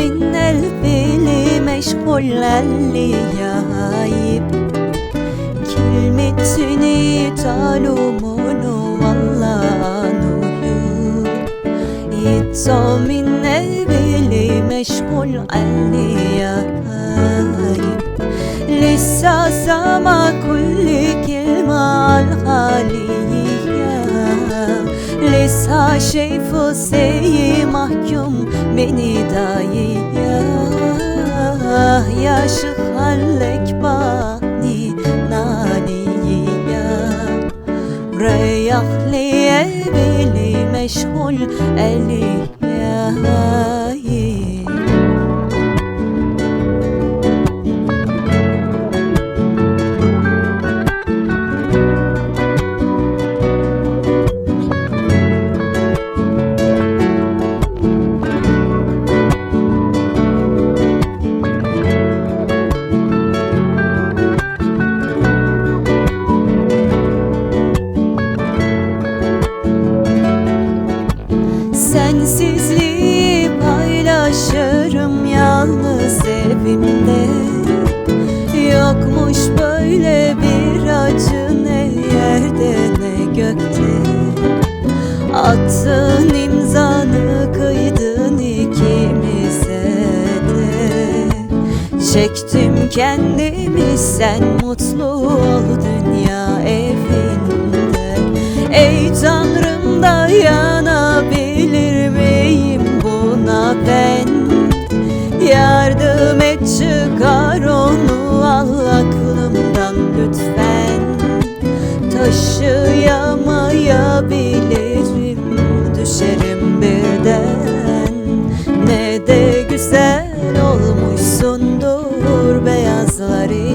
من قلبي ليه مشغول قالي يا عيب كلمتني تعلمون والله نيوب يطلع من قلبي ليه مشغول قالي يا عيب لسه سامعك İsa Şeyfuse'yi mahkum beni dayi ya Yaşı hallek bani naniyi ya Reyahliye bili meşhul eli Sensizliği paylaşırım yalnız evimde. Yokmuş böyle bir acı ne yerde ne gökte. Attın imzanı kıydın ikimize de. Çektim kendimi sen mutlu ol dünya evinde Çıkar onu al aklımdan lütfen. Taşıyamayabilirim Düşerim birden. Ne de güzel olmuşsundur beyazları.